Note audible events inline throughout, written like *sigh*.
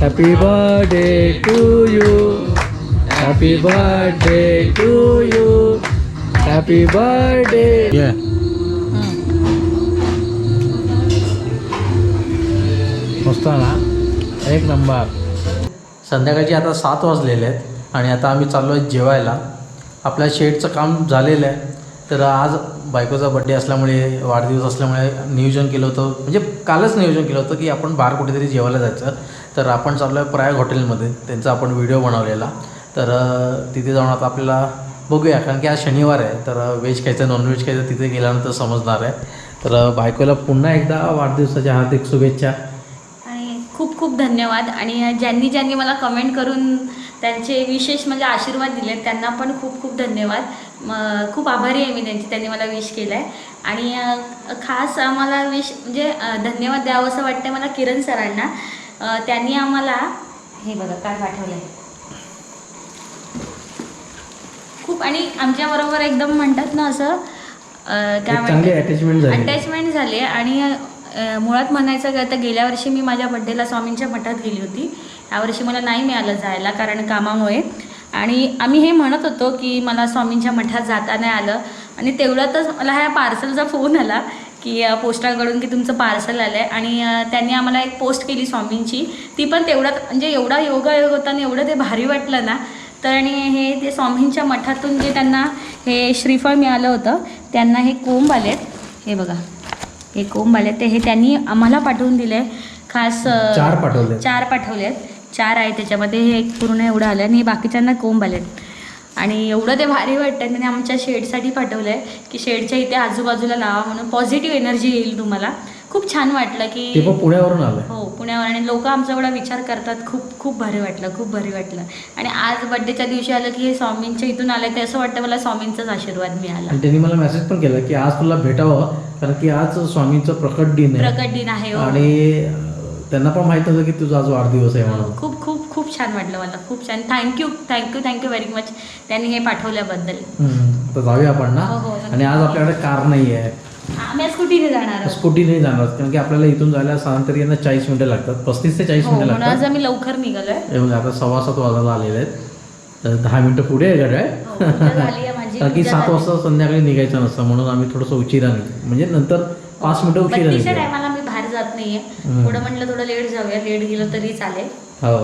Happy birthday to you happy birthday to you happy birthday मस्त ना एक number. संध्याकाळचे आता सात वाजलेले आहेत आणि आता आम्ही चाललो आहे जेवायला. आपल्या शेडचं काम झालेलं आहे. तर आज बायकोचा बड्डे असल्यामुळे वाढदिवस असल्यामुळे नियोजन केलं होतं. म्हणजे कालच नियोजन केलं होतं की आपण बाहेर कुठेतरी जेवायला जायचं. तर आपण चाललो आहे प्रयाग हॉटेलमध्ये. त्यांचा आपण व्हिडिओ बनवलेला. तर तिथे जाऊन आता आपल्याला बघूया. कारण की आज शनिवार आहे. तर व्हेज खायचं नॉनव्हेज खायचं तिथे गेल्यानंतर समजणार आहे. तर बायकोला पुन्हा एकदा वाढदिवसाच्या हार्दिक शुभेच्छा. आणि खूप खूप धन्यवाद. आणि ज्यांनी ज्यांनी मला कमेंट करून त्यांचे विशेष म्हणजे आशीर्वाद दिले त्यांना पण खूप खूप धन्यवाद. म खूप आभारी आहे मी त्यांची. त्यांनी मला विश केलं आहे आणि खास मला विश म्हणजे धन्यवाद द्यावं असं वाटतं मला किरण सरांना. त्यांनी आम्हाला हे बघा काय पाठवलं आहे खूप आणि आमच्याबरोबर एकदम म्हणतात ना असं काय अटॅचमेंट झाली. आणि मुळात म्हणायचं की आता गेल्या वर्षी मी माझ्या बड्डेला स्वामींच्या मठात गेली होती. यावर्षी मला नाही मिळालं जायला कारण कामामुळे. आणि आम्ही हे म्हणत होतो की मला स्वामींच्या मठात जाता नाही आलं. आणि तेवढ्यातच मला ह्या पार्सलचा फोन आला की पोस्टाकडून की तुमचं पार्सल आलं आहे आणि त्यांनी आम्हाला एक पोस्ट केली स्वामींची. ती पण तेवढ्यात म्हणजे एवढा योगायोग होता आणि एवढं ते भारी वाटलं ना तर आणि हे ते स्वामींच्या मठातून जे त्यांना हे श्रीफळ मिळालं होतं त्यांना हे कोंब आलेत. हे बघा हे कोंब आले ते हे त्यांनी आम्हाला पाठवून दिले खास चार पाठवले चार पाठवलेत. चार आहे त्याच्यामध्ये. हे एक पूर्ण एवढं आलं आणि बाकीच्यांना कोंब आलेत. आणि एवढं ते भारी वाटतं त्यांनी आमच्या शेडसाठी पाठवलं आहे की शेडच्या इथे आजूबाजूला लावा म्हणून पॉझिटिव्ह एनर्जी येईल तुम्हाला. खूप छान वाटलं की पण पुण्यावरून आलंय. हो पुण्यावर आणि लोक आमचा एवढा विचार करतात. खूप खूप भारी वाटलं खूप भारी वाटलं. आणि आज बड्डेच्या दिवशी आलं की हे स्वामींच्या इथून आलं ते असं वाटतं मला स्वामींचाच आशीर्वाद मिळाला. आणि त्यांनी मला मेसेज पण केला की आज तुला भेटावं. कारण की आज स्वामींचं प्रकट दिन आहे. प्रकट दिन आहे हो. आणि त्यांना पण माहीत नव्हतं की तुझा आज वाढदिवस आहे म्हणून. खूप खूप खूप छान वाटलं मला खूप छान. Thank you thank you thank you very much त्यांनी हे पाठवल्याबद्दल. तर जाऊया आपण ना? हो, हो, नक्की. आणि आज आपल्याकडे कार नाही आहे. आम्ही स्कूटीने जाणार आहोत. स्कूटी नाही जाणार कारण की आपल्याला इथून जायला साधारण यांना चाळीस मिनिटं लागतात. पस्तीस ते चाळीस हो मिनिटं म्हणून आज लागतात. आम्ही लवकर निघालोय. हे बघा आता सव्वा सात वाजायला आलेले आहेत. तर दहा मिनिटं पुढे आहे गाड्या हो, पूजा झाली आहे माझी कारण की पूजा सात झाली. वाजता संध्याकाळी निघायचं नसतं म्हणून आम्ही थोडंसं उशिरा निघतो. म्हणजे नंतर पाच मिनिटं उशिरा बत्तीसच्या निघतो. टायमाला मी बाहेर जात नाहीये. थोडं म्हटलं थोडं लेट जाऊया लेट गेलं तरी चालेल. हो.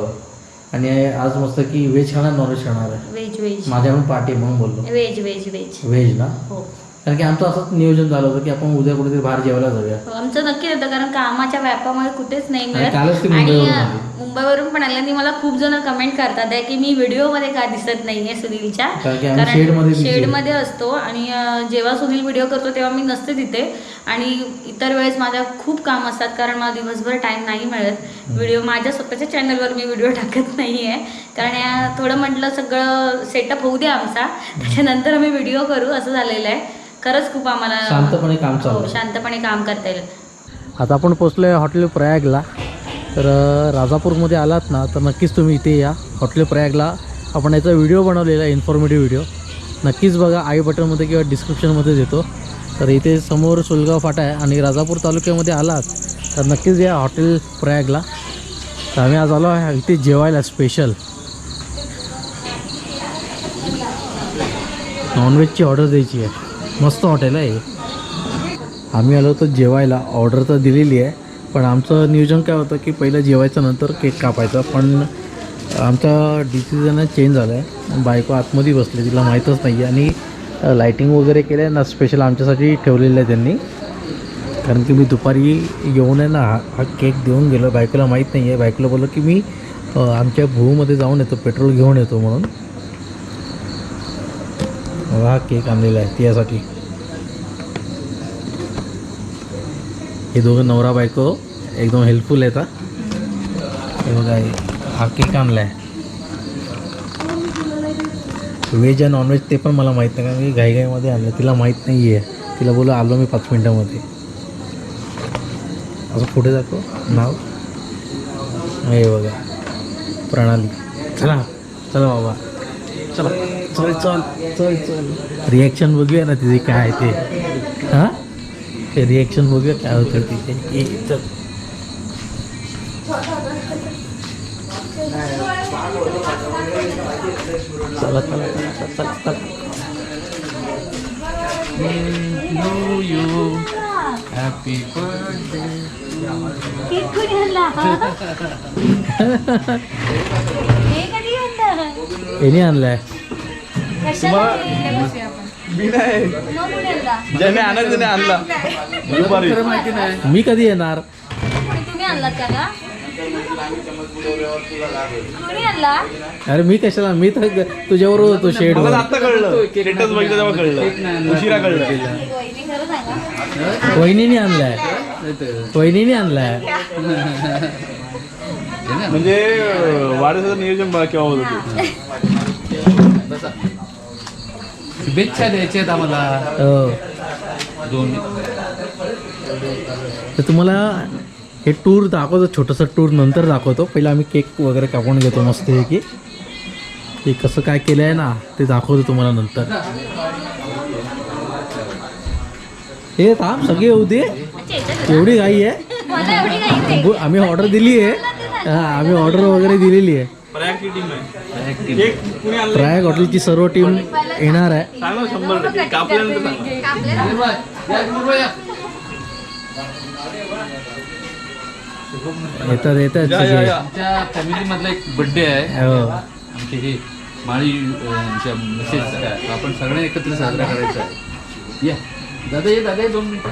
आणि आज मस्त की व्हेज खाणार नॉनव्हेज खाणार आहे. व्हेज व्हेज माझ्या पण पार्टी म्हणून बोललो. व्हेज व्हेज व्हेज व्हेज ना? हो. कारण की आमचं असंच नियोजन झालं होतं की आपण उद्या कुठेतरी बाहेर जेवायला जाऊया. हो, आमचं नक्की होतं कारण कामाच्या व्यापामुळे कुठेच नाही मिळत. कालच ती आणि मुंबईवरून अ, आली. मुंबईवरून पण आल्याने मला खूप जण कमेंट करतात आहे की मी व्हिडिओमध्ये का दिसत नाहीये सुनीलच्या? कारण शेडमध्ये आहे. असतो आणि अ, जेव्हा सुनील व्हिडिओ करतो तेव्हा मी नसते तिथे. आणि इतर वेळेस माझ्या खूप काम असतात कारण मला दिवसभर टाईम नाही मिळत. व्हिडिओ माझ्या स्वतःच्या चॅनलवर मी व्हिडिओ *laughs* टाकत नाही आहे कारण या थोडं म्हटलं सगळं सेटअप होऊ द्या आमचा. त्याच्यानंतर आम्ही व्हिडिओ करू असं झालेलं आहे. खरंच खूप आम्हाला शांतपणे काम चालू हो आहे. शांतपणे काम करता येईल. आता आपण पोचलो आहे हॉटेल प्रयागला. तर राजापूरमध्ये आलात ना तर नक्कीच तुम्ही इथे या. हॉटेल प्रयागला आपण याचा व्हिडिओ बनवलेला आहे इन्फॉर्मेटिव्ह व्हिडिओ. नक्कीच बघा आई बटनमध्ये किंवा डिस्क्रिप्शनमध्ये देतो. तर इथे समोर सुलगाव फाटा आहे आणि राजापूर तालुक्यामध्ये आलात तर नक्कीच या हॉटेल प्रयागला. तर आम्ही आज आलो आहे इथे जेवायला स्पेशल नॉनव्हेजची ऑर्डर द्यायची आहे. मस्त हॉटेल आहे. आम्ही आलो होतो जेवायला. ऑर्डर तर दिलेली आहे. पण आमचं नियोजन काय होतं की पहिलं जेवायचं नंतर केक कापायचा पण आमचा डिसिजन चेंज झाला आहे बायको आतमध्ये बसली तिला माहीतच नाही आहे आणि लाईटिंग वगैरे केलं आहे ना स्पेशल आमच्यासाठी ठेवलेलं आहे त्यांनी. कारण की मी दुपारी येऊन आहे ना हा हा केक देऊन गेलो. बायकोला माहीत नाही आहे बायकोला बोललो की मी आमच्या भूमध्ये जाऊन येतो पेट्रोल घेऊन येतो म्हणून. हा केक आणलेला आहे त्यासाठी. हे दोघं नवरा बायको एकदम हेल्पफुल आहेत हा. हे बघा हे केक आणला आहे. व्हेज आणि नॉनव्हेज ते पण मला माहीत नाही कारण मी घाईघाईमध्ये आणलं. तिला माहीत नाही आहे तिला बोलू आलो मी पाच मिनटामध्ये. असं पुढे दाखव. नाव? हे बघा प्रणाली. चला चला बाबा. चला. चल चल चल. चल रिॲक्शन बघूया ना तिथे काय आहे ते. हां? ते रिॲक्शन बघूया काय होतं तिथे ए, चल चला चला चला चला चला हॅपी बर्थडे केक कोणी आणला हे कधी आणलं याने आणलाय कशाला हे? मग आणला ज्याने आणायचं आणला दुपारी माहिती नाही मी कधी येणार? कोणी तुम्ही आणलात का का कोणी आणला? अरे मी कशाला? मी तर तुझ्याबरोबर होतो शेडवर. आता कळलं. स्टेटस बघितलं तेव्हा कळलं. उशिरा कळलं. वहिनी वहिनीने आणलाय. वहिनीने आणलाय. म्हणजे वाढदिवसाचं नियोजन बघा केव्हा होत होते. बसा. शुभेच्छा द्यायच्या आहेत आम्हाला. हो. दोन. तर तुम्हाला हे टूर दाखवतो छोटंसं टूर नंतर दाखवतो. पहिलं आम्ही केक वगैरे कापून घेतो मस्त की ते कसं काय केलं आहे ना ते दाखवतो तुम्हाला नंतर. हे थांब सगळी येऊ दे. एवढी घाई आहे. मला एवढी काही नाही. गु- आम्ही ऑर्डर दिली आहे हा, आम्ही ऑर्डर वगैरे दिलेली आहे प्रयाग हॉटेलची सर्व टीम येणार आहे. येतात येतात या, या, सगळे. या. आमच्या फॅमिली मधला एक बर्थडे आहे. हो. आमचे हे माळी आमच्या मिसेस आहे. आपण सगळ्यांनी एकत्र साजरा करायचा आहे. या. दादा ये दादा ये दोन मिनिटं.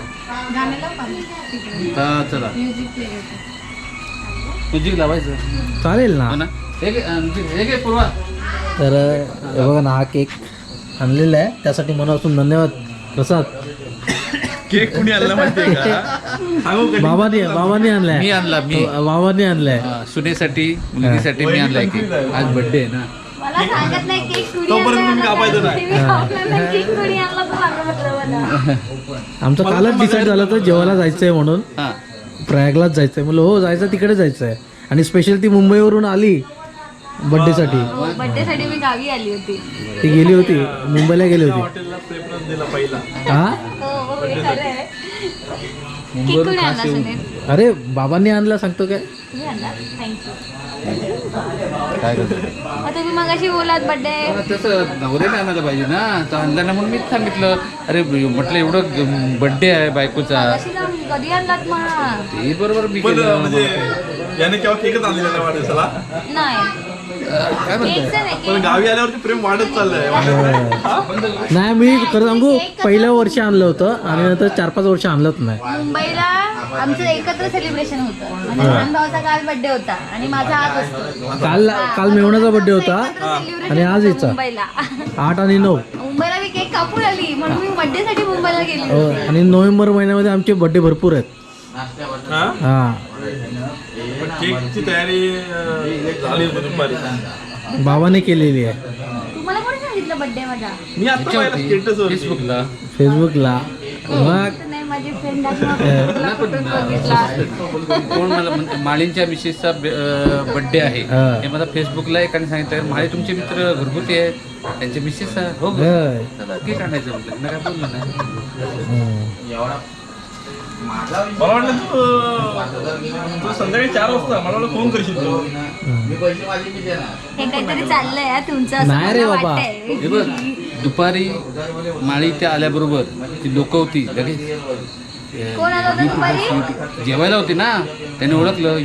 हा चला. म्युझिक लावायचं. चालेल ना. हो ना? हे घे, अं, म्युझिक हे घे पूर्वा. तर हे बघा ना हा केक आणलेला आहे. त्यासाठी मनापासून धन्यवाद प्रसाद. केक कुणी आणला माहितीये का? बाबाने बाबाने आणलाय. मी आणला मी. बाबाने आणलाय. हा, सुनेसाठी मुलगीसाठी मी आणलाय की आज बर्थडे आहे ना. मला सांगत नाही केक कुणी आणला नाही, केक कुणी आणला मला आमचं कालच डिसाईड झालं तर जेवायला जायचंय म्हणून. हा. प्रयागलाच जायचंय. म्हणलं हो जायचं तिकडे जायचंय. आणि स्पेशल ती मुंबईवरून आली बड्डेसाठी. बर्थडे साठी मी गावी आली होती. ती गेली होती. मुंबईला गेली होती. हॉटेलला प्रेफरन्स दिला पहिला. हा? हो हो हे खरं आहे. केक कुणी आणला सुनील? अरे बाबांनी आणला सांगतो काय? मी आणला. थँक्यू काय करतो? मग तुम्ही मगाशी बोलात बर्थडे तसं नवऱ्याने आणायला पाहिजे ना. तर आणला ना म्हणून मीच सांगितलं. अरे म्हटलं एवढं बर्थडे आहे बायकोचा. कधी आणलात मग? ते बरोबर मी पण केलं. म्हणजे याने केव्हा केकच आणलेला नाही वाढदिवसाला नाही. काय म्हणताय पण गावी आल्यावरती प्रेम वाढत चाललंय. नाही मी खरं सांगू पहिल्या वर्षी आणलं होतं आणि नंतर चार पाच वर्ष आणलंच नाही. मुंबईला आमचं एकत्र सेलिब्रेशन होतं. म्हणजे लहान भावाचा काल बर्थडे होता आणि माझा आज असतो. काल काल मेवण्याचा बड्डे होता आणि आज हिचा. मुंबईला. आठ आणि नऊ. मुंबईला मी कापून आली म्हणून मी बर्थडे साठी मुंबईला गेली. हो, होती आणि नोव्हेंबर महिन्यामध्ये आमचे बड्डे भरपूर आहेत. हा? हा. पण केकची तयारी अं, झाली होती दुपारी. बाबाने केलेली आहे. तुम्हाला कोणी सांगितलं बर्थडे माझा मी आता पाहिला स्टेटस फेसबुकला फेसबुकला मग माझी फ्रेंड कोण मला माळींच्या मिसेसचा बर्थडे आहे. हा. हे मला फेसबुकला एकाने सांगितलं माळी तुमचे मित्र घरगुती आहेत. त्यांचे मिसेस. हो. चला केक आणायचं म्हटलं. मी काय बोललो नाही. मला वाटलं तू तू संध्याकाळी चार वाजता. मला वाटलं फोन करशील तू. हे काहीतरी चाललंय हा तुमचं असं नाही रे बाबा. दुपारी माळी त्या आल्याबरोबर ती लोक होती लगेच कोण आलं होतं दुपारी? जेवायला होती ना त्याने ओळखलं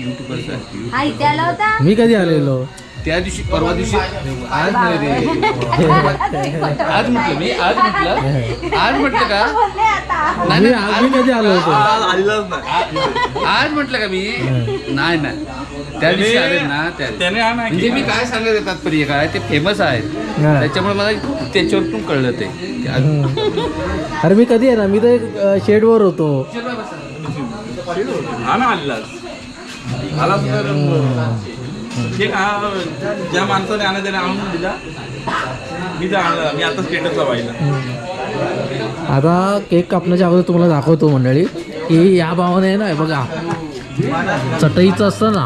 हा होता? मी कधी आलेलो? त्या दिवशी परवा दिवशी आज नाही रे. *laughs* आज म्हटलं मी आज म्हटलं. *laughs* आज म्हटलं का? नाही कधी आलो होतो? आज आलेलाच नाही आज म्हटलं का मी? नाही नाही. त्या दिवशी आले ना त्या त्याने हा नाही म्हणजे मी काय सांगत तात्पर्य काय ते फेमस आहेत. हा. त्याच्यामुळे मला त्याच्यावरतून कळलं ते. अरे मी कधी आहे ना मी तर शेडवर होतो. हा ना आलेलाच आलाच तर केक ज्या माणसाने आणा त्याने आणून दिला. मी तर आणला मी आता स्टेटसला पाहिला. आता केक कापण्याच्या अगोदर तुम्हाला दाखवतो मंडळी की या भावाने आहे ना हे बघा चटईचं असतं ना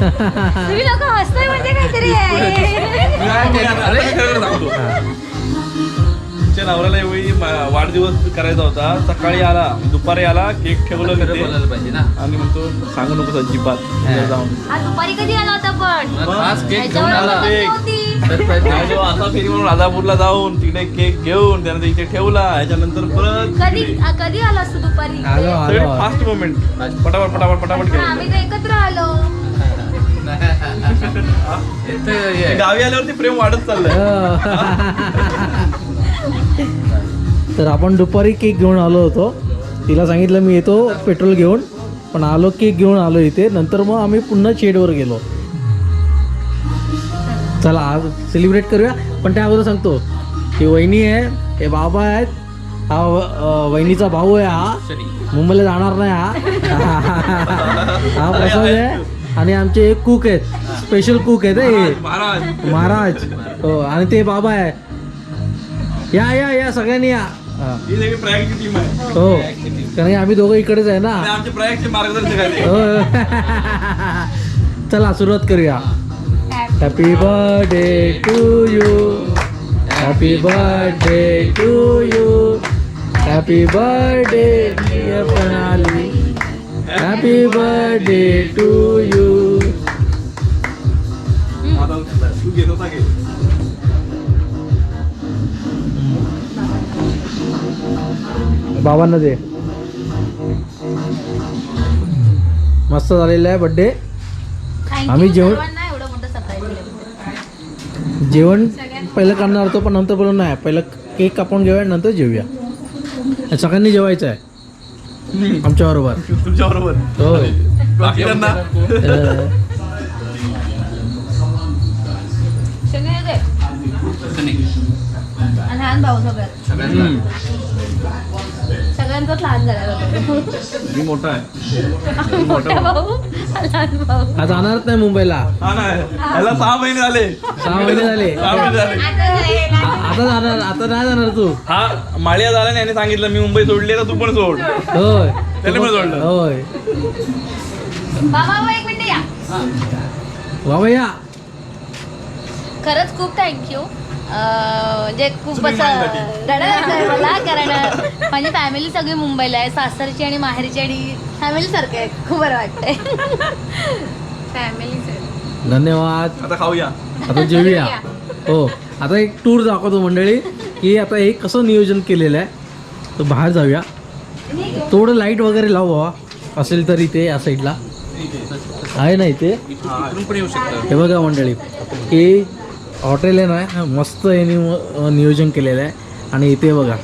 तुम्ही लोक हसताय म्हणजे काहीतरी आहे. तिच्या नवऱ्याला एवढी मा- वाढदिवस करायचा होता. सकाळी आला दुपारी आला केक ठेवलं खरं बोलायला पाहिजे ना. आणि म्हणतो सांगू नकोस अजिबात. जाऊन. आज दुपारी कधी आला होता पण? मग केक घेऊन आला. नव्हती. तो असा फेरी म्हणून राजापूरला जाऊन तिकडे केक घेऊन त्यानंतर इथे ठेवला. ह्याच्यानंतर परत कधी कधी आला असतो दुपारी? आलो सगळे आलो. फास्ट मोमेंट पटापट पटापट पटापट पण तर एकत्र आलो. गावी आल्यावरती प्रेम वाढत चाललंय. तर आपण दुपारी केक घेऊन आलो होतो. तिला सांगितलं मी येतो पेट्रोल घेऊन पण आलो केक घेऊन आलो इथे. नंतर मग आम्ही पुन्हा शेडवर गेलो. चला आज सेलिब्रेट करूया. पण त्या अगोदर सांगतो ही वहिनी आहे हे बाबा आहेत. हा वहिनीचा भाऊ आहे हा. मुंबईला जाणार नाही हा. हा प्रसाद आहे. आणि आमचे एक कुक आहेत. स्पेशल कुक आहेत हे. महाराज महाराज. हो आणि ते बाबा आहे. या या या सगळ्यांनी या. हा. कारण की आम्ही दोघं इकडेच आहे ना. हो. चला सुरुवात करूया. Happy birthday to you happy birthday to you happy birthday Pranali happy birthday to you बाबांना दे. मस्त झालेला आहे बड्डे आम्ही जेवण-. जेवण पहिलं करणार होतो पण नंतर बोलून नाही पहिलं केक कापून घेऊया नंतर जेवूया. सगळ्यांनी जेवायचं आहे. आमच्या बरोबर तुमच्या बरोबर हो बाकी त्यांना लहान भाऊ सगळ्यात. सगळ्यांचाच लहान झाला. मी मोठा आहे. मोठा भाऊ. लहान भाऊ. आज जाणारच नाही मुंबईला. हा याला सहा महिने झाले. सहा महिने झाले. सहा महिने झाले. आता जाणार आता नाही जाणार तू. हा माळिया झाला याने सांगितलं मी मुंबई सोडली तर तू पण सोड. होय. त्याने पण सोडलं. होय. बाबा बाबा, एक मिनिट या. बाबा या. खरंच खूप थँक्यू म्हणजे खूप असं. रडायचं मला कारण माझी फॅमिली सगळी मुंबईला आहे. सासरची आणि माहेरची आणि फॅमिली सारखं आहे. खूप बरं वाटतंय. फॅमिली धन्यवाद. आता खाऊया. आता जेवूया हो. आता एक टूर दाखवतो मंडळी की आता हे कसं नियोजन केलेलं आहे. तर बाहेर जाऊया. थोडं लाइट वगैरे लावू बाबा. असेल तर इथे या साईडला आहे ना इथे? हे बघा मंडळी हे हॉटेल आहे. ना मस्त यांनी नियोजन केलेलं आहे. आणि इथे बघा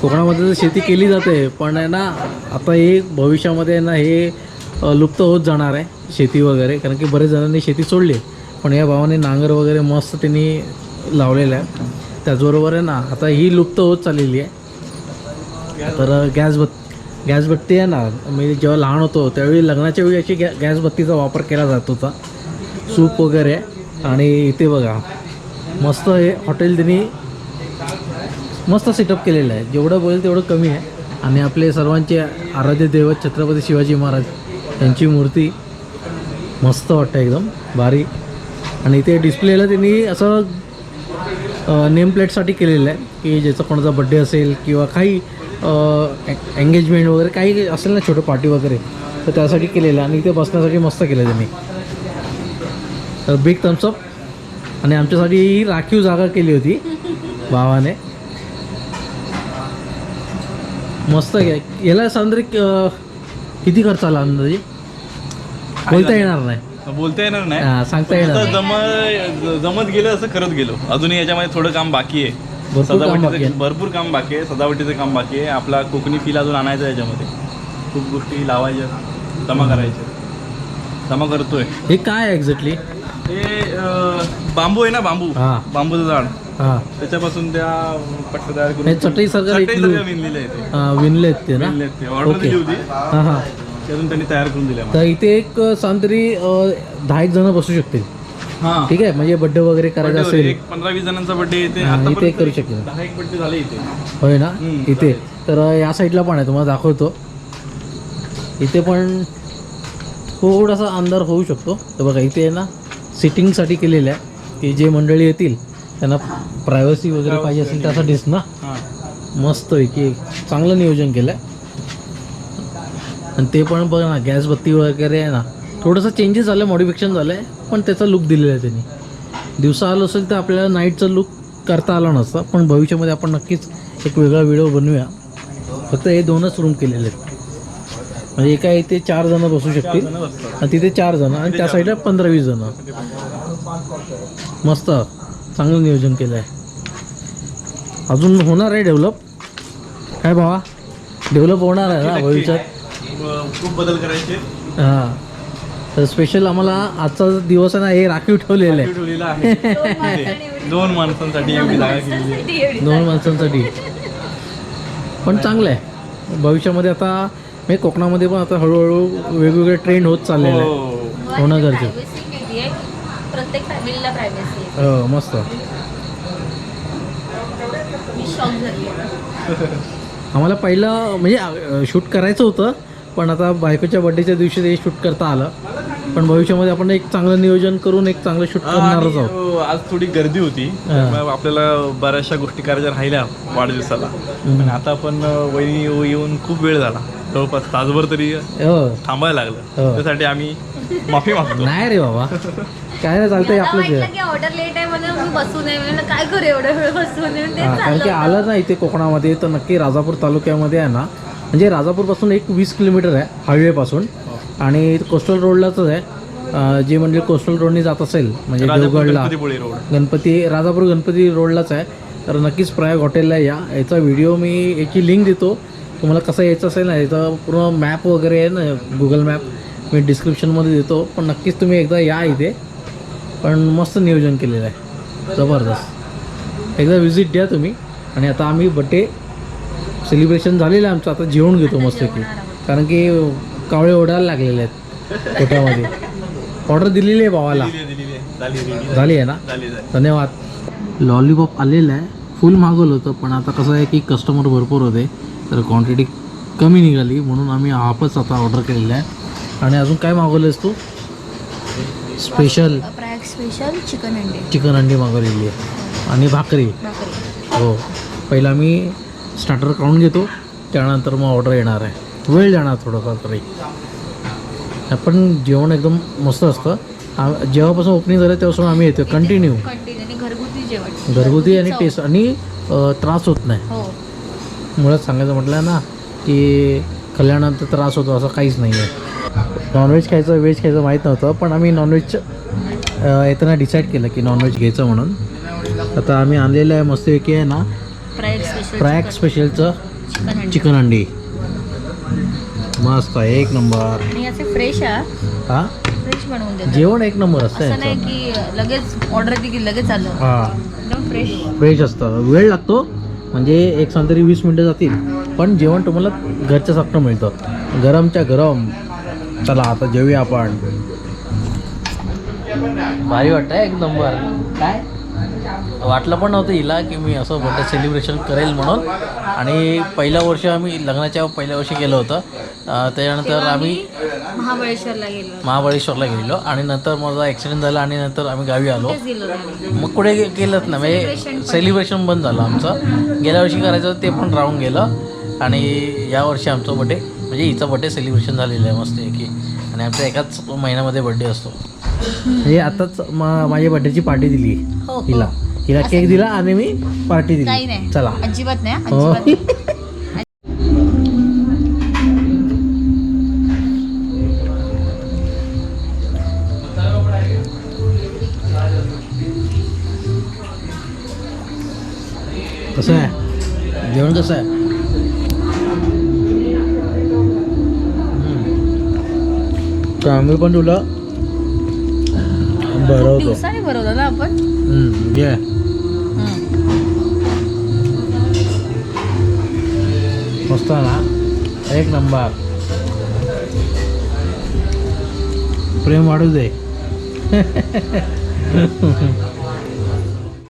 कोकणामध्ये तर शेती केली जाते पण आहे ना आता हे भविष्यामध्ये आहे ना हे लुप्त होत जाणार आहे शेती वगैरे कारण की बरेच जणांनी शेती सोडली. पण या भावाने नांगर वगैरे मस्त त्यांनी लावलेलं आहे. त्याचबरोबर आहे ना आता ही लुप्त होत चाललेली आहे. तर गॅस बत् गॅस बत्ती आहे ना मी जेव्हा लहान होतो त्यावेळी लग्नाच्या वेळी अशी गॅ गॅस बत्तीचा वापर केला जात होता. सूप वगैरे. आणि इथे बघा मस्त हे हॉटेल त्यांनी मस्त सेटअप केलेलं आहे. जेवढं बोलेल तेवढं कमी आहे. आणि आपले सर्वांचे आराध्य दैवत छत्रपती शिवाजी महाराज यांची मूर्ती मस्त वाटतं एकदम भारी. आणि इथे डिस्प्लेला त्यांनी असं नेम प्लेटसाठी केलेलं आहे की ज्याचा कोणाचा बड्डे असेल किंवा काही एंगेजमेंट वगैरे काही असेल ना छोटं पार्टी वगैरे तर त्यासाठी केलेलं आहे. आणि इथे बसण्यासाठी मस्त केलं त्यांनी. बिग थम्सअप आणि आमच्यासाठी राखीव जागा केली होती *laughs* भावाने. मस्त घ्या याला अं, किती खर्च आला अंदाजे? बोलता येणार नाही. बोलता येणार नाही. हा, सांगता येणार. जम जमत गेलं असं करत गेलो. अजूनही याच्यामध्ये थोडं काम बाकी आहे. भरपूर काम बाकी आहे. सजावटीचं भरपूर काम बाकी आहे. सजावटीचं काम बाकी आहे. आपला कोकणी फील अजून आणायचा आहे याच्यामध्ये. खूप गोष्टी लावायच्या जमा करायच्या. जमा करतोय. हे काय आहे एक्झॅक्टली हे बांबू आहे ना बांबू? हा. बांबूचं झाड. हां. त्याच्यापासून त्या पट्ट्या तयार करून हे एक चटईसारखं लू- विणलेलं आहे ते. हां, विणलेत ते ना? विणलेत ते. Order okay. दिली होती. हां हां. त्यातून त्यांनी तयार करून दिल्या तर इथे एक सांतरी दहा एक जण बसू शकतील. हा. ठीक आहे? म्हणजे बड्डे वगैरे करायचा Birthday असेल. एक पंधरा वीस जणांचा बर्थडे येते हा, इथे करू शकतो. दहा एक बर्थडे झाले इथे. होय ना? हम्म. इथे. तर या साईडला पण आहे तुम्हाला दाखवतो. इथे पण थोडासा अंधार होऊ शकतो. तर बघा इथे आहे ना सिटिंगसाठी केलेलं आहे की जे मंडळी येतील त्यांना प्रायव्हसी वगैरे पाहिजे असेल त्यासाठीच ना? मस्त आहे की चांगलं नियोजन केलं आहे आणि ते पण बघा ना गॅस बत्ती वगैरे आहे ना थोडंसं चेंजेस झालं मॉडिफिकेशन झालं आहे पण त्याचा लुक दिलेला आहे त्यांनी. दिवसा आलं असेल तर आपल्याला नाईटचा लुक करता आला नसता पण भविष्यामध्ये आपण नक्कीच एक वेगळा व्हिडिओ बनवूया. फक्त हे दोनच रूम केलेले आहेत. म्हणजे एका इथे चार जण बसू शकतील. आणि तिथे चार जण आणि त्या साईडला पंधरा वीस जण. मस्त. चांगलं नियोजन केलं आहे अजून होणार आहे डेव्हलप? काय भावा? डेव्हलप होणार आहे ना. भविष्यात? खूप बदल करायचे. हां. तर स्पेशल आम्हाला आजचा दिवस आहे ना हे राखीव ठेवलेलं आहे. दोन माणसांसाठी. एवढी जागा केलेली आहे. दोन माणसांसाठी पण चांगलं आहे. भविष्यामध्ये आता म्हणजे कोकणामध्ये पण आता हळूहळू वेगवेगळे ट्रेंड होत चाललेले आहे हो. होणं गरजेचं. प्रायव्हसी मिळते प्रत्येक फॅमिलीला प्रायव्हसी आहे. हो मस्त. मी शॉक झाली. आम्हाला पहिलं म्हणजे शूट करायचं होतं पण आता बायकोच्या बड्डेच्या दिवशी ते शूट करता आलं. पण भविष्यामध्ये आपण एक चांगलं नियोजन करून एक चांगलं शूट करणारच आणि, आहोत. अ, आज थोडी गर्दी होती. त्यामुळे आपल्याला बऱ्याचशा गोष्टी करायच्या राहिल्या वाढदिवसाला. पण आता आपण अ, वहिनी येऊ- येऊन खूप वेळ झाला. जवळपास तासभर तरी हो. थांबायला लागलं. हो. त्यासाठी आम्ही माफी मागतो. नाही रे बाबा. काय नाही चालतंय मला वाटलं की ऑर्डर लेट आहे म्हणून मी बसू नये म्हणलं काय करू एवढं वेळ बसू नये म्हणून हा, तेच कारण की चाललं आलं ना इथे कोकणामध्ये तर नक्की राजापूर तालुक्यामध्ये आहे ना. म्हणजे राजापूरपासून एक वीस किलोमीटर आहे हायवेपासून आणि कोस्टल रोडलाच आहे. अं, जे म्हणजे कोस्टल रोडनी जात असेल म्हणजे राजापूर देवगडला. गणपतीपुळे रोड. गणपती राजापूर गणपती रोडलाच आहे. तर नक्कीच प्रयाग हॉटेलला या. याचा व्हिडिओ मी याची लिंक देतो. तुम्हाला कसं यायचं असेल ना याचा पूर्ण मॅप वगैरे आहे ना गुगल मॅप मी डिस्क्रिप्शनमध्ये देतो पण नक्कीच तुम्ही एकदा या इथे. पण मस्त नियोजन केलेलं आहे. जबरदस्त. एकदा विजिट द्या तुम्ही. आणि आता आम्ही बड्डे सेलिब्रेशन झालेलं आहे आमचं. आता जेवण घेतो मस्तपैकी. कारण की कावळे ओढायला लागलेले आहेत पोटामध्ये ऑर्डर दिलेली आहे भावाला. झाली आहे ना? धन्यवाद. लॉलीपॉप आलेलं आहे. फुल मागवलं होतं पण आता कसं आहे की कस्टमर भरपूर होते. तर क्वांटिटी कमी निघाली म्हणून आम्ही हाफच आता ऑर्डर केलेलं आहे. आणि अजून काय मागवलंस तू? स्पेशल स्पेशल चिकन अंडे चिकन अंडी मागवलेली आहे. आणि भाकरी. हो. पहिला आम्ही स्टार्टर काढून घेतो. त्यानंतर मग ऑर्डर येणार आहे. वेळ जाणार थोडंफार तरी. पण जेवण एकदम मस्त असतं. जेव्हापासून ओपनिंग झालं तेव्हापासून आम्ही येतो कंटिन्यू घरगुती जेवण. घरगुती आणि. टेस्ट आणि त्रास होत नाही. हो. मुळात सांगायचं म्हटलं ना की कल्याणानंतर त्रास होतो असं काहीच नाही आहे नॉनव्हेज खायचं व्हेज खायचं माहीत नव्हतं पण आम्ही नॉनव्हेज येताना डिसाईड केलं की नॉनव्हेज घ्यायचं म्हणून. आता आम्ही आणलेलं आहे मस्तपैकी आहे ना फ्रॅक स्पेशलचं चिकन अंडे मस्त आहे एक नंबर फ्रेश आहे हा? फ्रेश बनवून देतात. जेवण एक नंबर असतं नाही की लगेच ऑर्डर दिली की लगेच आलं. हां. फ्रेश फ्रेश असतं. वेळ लागतो. म्हणजे एक सांग तरी वीस मिनटं जातील. पण जेवण तुम्हाला घरच्या सारखं मिळतं. गरमच्या गरम. चला आता जेवूया आपण. भारी वाटतं एक नंबर काय? वाटलं पण नव्हतं हिला की मी असं बड्डे सेलिब्रेशन करेल म्हणून. आणि पहिल्या वर्षी आम्ही लग्नाच्या पहिल्या वर्षी गेलो होतं. त्याच्यानंतर आम्ही महाबळेश्वरला गेलो महाबळेश्वरला गेलो. आणि नंतर माझा ॲक्सिडेंट झाला आणि नंतर आम्ही गावी आलो. मग गे- गेलंच ना? म्हणजे सेलिब्रेशन बंद झालं आमचं. गेल्या वर्षी करायचं होतं ते पण राहून गेलं. आणि या वर्षी आमचं बड्डे म्हणजे हिचा बड्डे सेलिब्रेशन झालेलं आहे मस्त की आणि आमच्या एकाच महिन्यामध्ये बड्डे असतो. म्हणजे आताच मा- माझ्या बड्डेची पार्टी दिली हो, हो. हिला. हिला केक दिला आणि मी पार्टी काही दिली नाही. चला. अजिबात नाही हो. अजिबात नाही. कसं आहे? जेवण कसं आहे? हम्म. आम्ही पण तुला बरं होतो. दिवसाने भरवलं ना आपण? हम्म, घे हम्म. मस्त आहे ना एक नंबर प्रेम वाढू दे आहे *laughs*